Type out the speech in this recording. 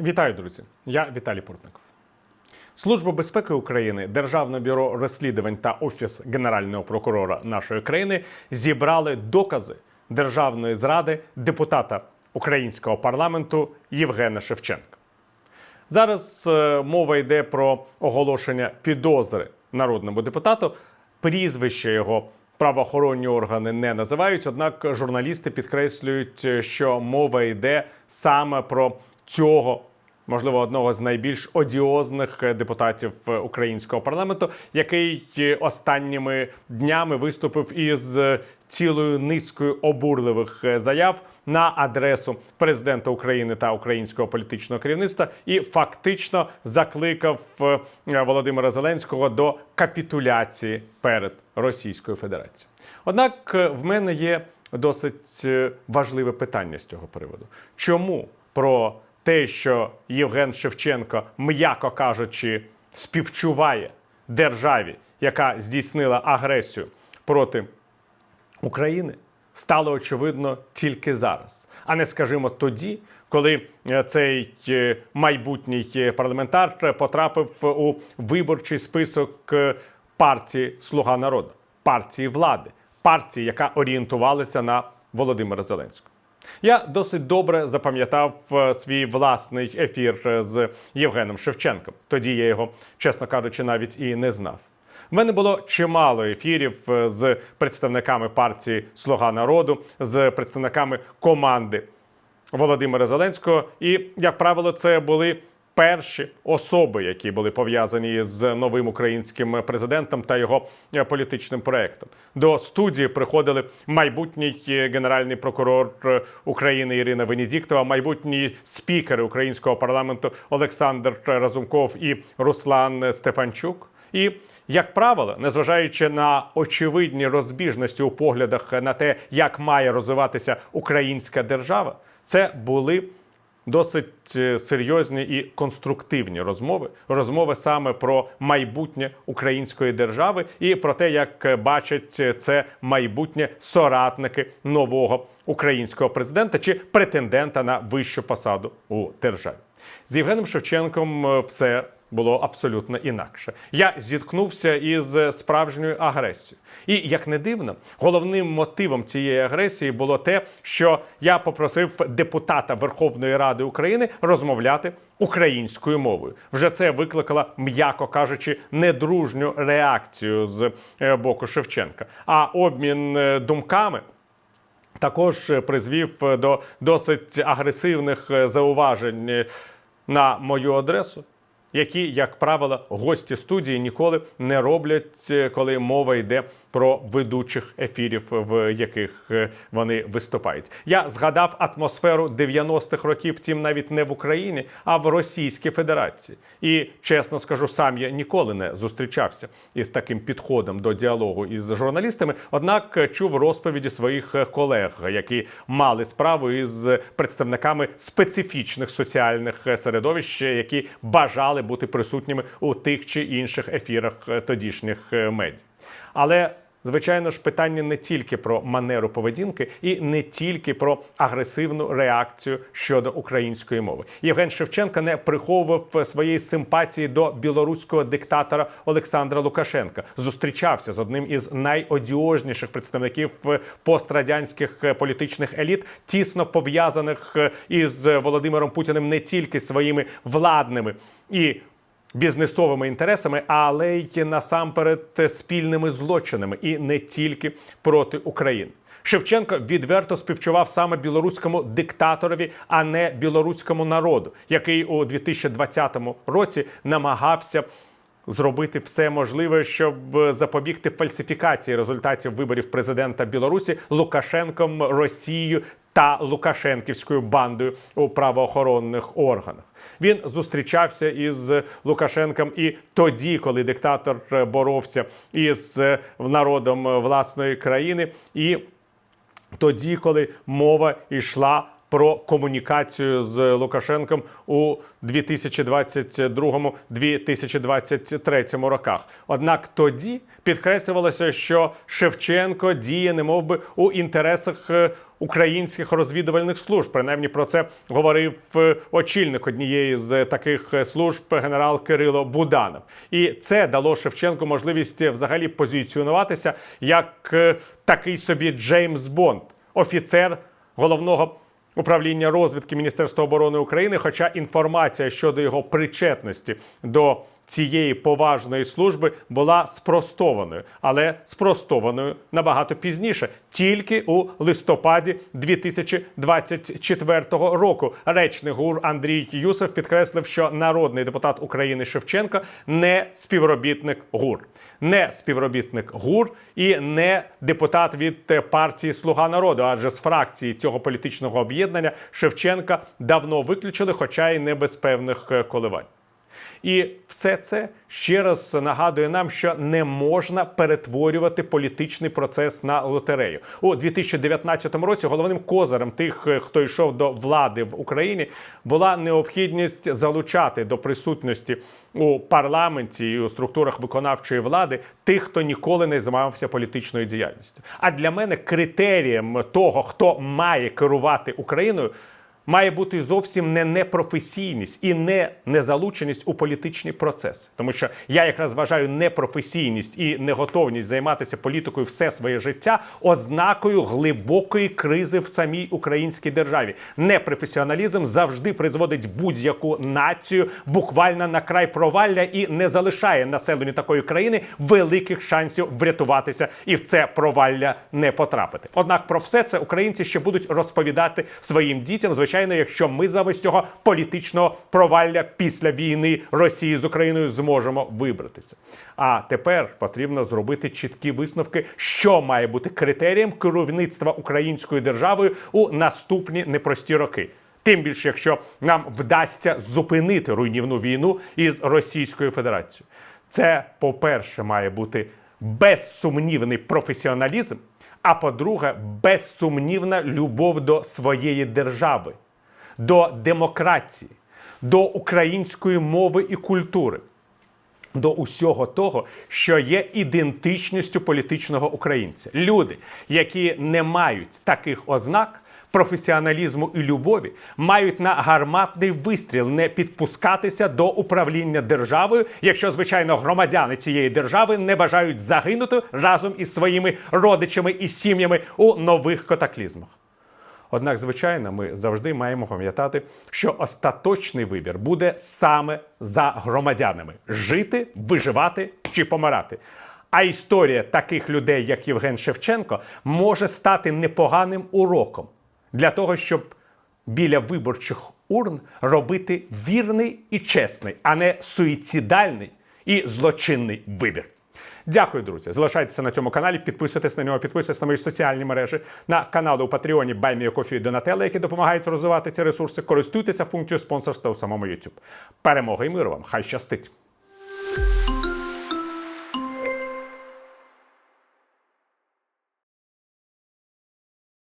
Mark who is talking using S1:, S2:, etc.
S1: Вітаю, друзі! Я Віталій Портников. Служба безпеки України, Державне бюро розслідувань та Офіс Генерального прокурора нашої країни зібрали докази державної зради депутата українського парламенту Євгена Шевченка. Зараз е, мова йде про оголошення підозри народному депутату. Прізвище його правоохоронні органи не називають. Однак журналісти підкреслюють, е, що мова йде саме про цього. Можливо, одного з найбільш одіозних е, депутатів е, українського парламенту, який е, останніми днями виступив із цілою низкою обурливих заяв на адресу президента України та українського політичного керівництва і фактично закликав Володимира Зеленського до капітуляції перед Російською Федерацією. Однак в мене є досить важливе питання з цього приводу. Чому про те, що Євген Шевченко, м'яко кажучи, співчуває державі, яка здійснила агресію проти України, стало очевидно тільки зараз, а не скажімо тоді, коли е, цей е, майбутній е, парламентар потрапив у виборчий список партії Слуга народу, партії влади, партії, яка орієнтувалася на Володимира Зеленського. Я досить добре запам'ятав е, свій власний ефір е, з Євгеном Шевченком. Тоді я його, чесно кажучи, навіть і не знав. В мене було чимало ефірів е, з представниками партії Слуга народу, з представниками команди Володимира Зеленського. І, як правило, це були перші особи, які були пов'язані з новим українським президентом та його е, політичним проектом. До студії приходили майбутній е, генеральний прокурор е, України Ірина Венедіктова, майбутні спікери українського парламенту Олександр Разумков і Руслан Стефанчук. І як правило, незважаючи на очевидні розбіжності у поглядах на те, як має розвиватися українська держава, це були досить е, серйозні і конструктивні розмови. Розмови саме про майбутнє української держави і про те, як е, бачать це майбутнє соратники нового українського президента чи претендента на вищу посаду у державі. З Євгеном Шевченком е, все було абсолютно інакше. Я зіткнувся із справжньою агресією. І як не дивно, головним мотивом цієї агресії було те, що я попросив депутата Верховної Ради України розмовляти українською мовою. Вже це викликало, м'яко кажучи, недружню реакцію з е, боку Шевченка. А обмін е, думками також призвів до досить агресивних е, зауважень на мою адресу. Які, як правило, гості студії ніколи не роблять, е, коли мова йде про ведучих ефірів, в яких е, вони виступають. Я згадав атмосферу 90-х років, втім навіть не в Україні, а в Російській Федерації. І чесно скажу, сам я ніколи не зустрічався із таким підходом до діалогу із журналістами. Однак е, чув розповіді своїх колег, які мали справу із представниками специфічних соціальних середовищ, які бажали бути присутніми у тих чи інших ефірах е, тодішніх е, медіа. Але Звичайно ж, питання не тільки про манеру поведінки і не тільки про агресивну реакцію щодо української мови. Євген Шевченко не приховував своєї симпатії до білоруського диктатора Олександра Лукашенка. Зустрічався з одним із найодіожніших представників пострадянських політичних еліт, тісно пов'язаних е, із Володимиром Путіним не тільки своїми владними і бізнесовими інтересами, але й насамперед спільними злочинами, і не тільки проти України. Шевченко відверто співчував саме білоруському диктаторові, а не білоруському народу, який у 2020 році намагався зробити все можливе, щоб запобігти фальсифікації результатів виборів президента Білорусі Лукашенком, Росією та Лукашенківською бандою у правоохоронних органах. Він зустрічався із Лукашенком і тоді, коли диктатор боровся із народом власної країни, і тоді, коли мова йшла про комунікацію з Лукашенком у 2022-2023 роках. Однак тоді підкреслювалося, що Шевченко діє немов би у інтересах е, українських розвідувальних служб. Принаймні про це говорив е, очільник однієї з таких е, служб генерал Кирило Буданов. І це дало Шевченку можливість взагалі позиціонуватися як такий собі Джеймс Бонд, офіцер головного управління розвідки Міністерства оборони України. Хоча інформація щодо його причетності до цієї поважної служби була спростованою, але спростованою набагато пізніше, тільки у листопаді 2024 року. Речник ГУР Андрій Юсов підкреслив, що народний депутат України Шевченко не співробітник ГУР, не співробітник ГУР і не депутат від е, партії Слуга народу, адже з фракції цього політичного об'єднання Шевченка давно виключили, хоча й не без певних е, коливань. І все це ще раз нагадує нам, що не можна перетворювати політичний процес на лотерею у 2019 році. Головним козирем тих, е, хто йшов до влади в Україні, була необхідність залучати до присутності у парламенті і у структурах виконавчої влади тих, хто ніколи не займався політичною діяльністю. А для мене критерієм того, хто має керувати Україною має бути зовсім не непрофесійність і не незалученість у політичні процеси. Тому що я якраз вважаю непрофесійність і неготовність займатися політикою все своє життя ознакою глибокої кризи в самій українській державі. Непрофесіоналізм завжди призводить будь-яку націю буквально на край провалля і не залишає населенню такої країни великих шансів врятуватися і в це провалля не потрапити. Однак про все це українці ще будуть розповідати своїм дітям, звичайно, якщо ми замість цього політичного провалля після війни Росії з Україною зможемо вибратися. А тепер потрібно зробити чіткі висновки, що має бути критерієм керівництва українською державою у наступні непрості роки. Тим більше, якщо нам вдасться зупинити руйнівну війну із Російською Федерацією, це, по-перше, має бути безсумнівний професіоналізм. А по-друге, безсумнівна любов до своєї держави, до демократії, до української мови і культури, до усього того, що є ідентичністю політичного українця. Люди, які не мають таких ознак. Професіоналізму і любові мають на гарматний вистріл не підпускатися до управління державою, якщо звичайно громадяни цієї держави не бажають загинути разом із своїми родичами і сім'ями у нових катаклізмах. Однак, звичайно, ми завжди маємо пам'ятати, що остаточний вибір буде саме за громадянами: жити, виживати чи помирати. А історія таких людей, як Євген Шевченко, може стати непоганим уроком для того, щоб біля виборчих урн робити вірний і чесний, а не суїцидальний і злочинний вибір. Дякую, друзі. Залишайтеся на цьому каналі, підписуйтесь на нього, підписуйтесь на мої соціальні мережі, на канали у Патреоні Баймія Кофі і Донателла, які допомагають розвивати ці ресурси. Користуйтеся функцією спонсорства у самому YouTube. Перемоги і миру вам! Хай щастить!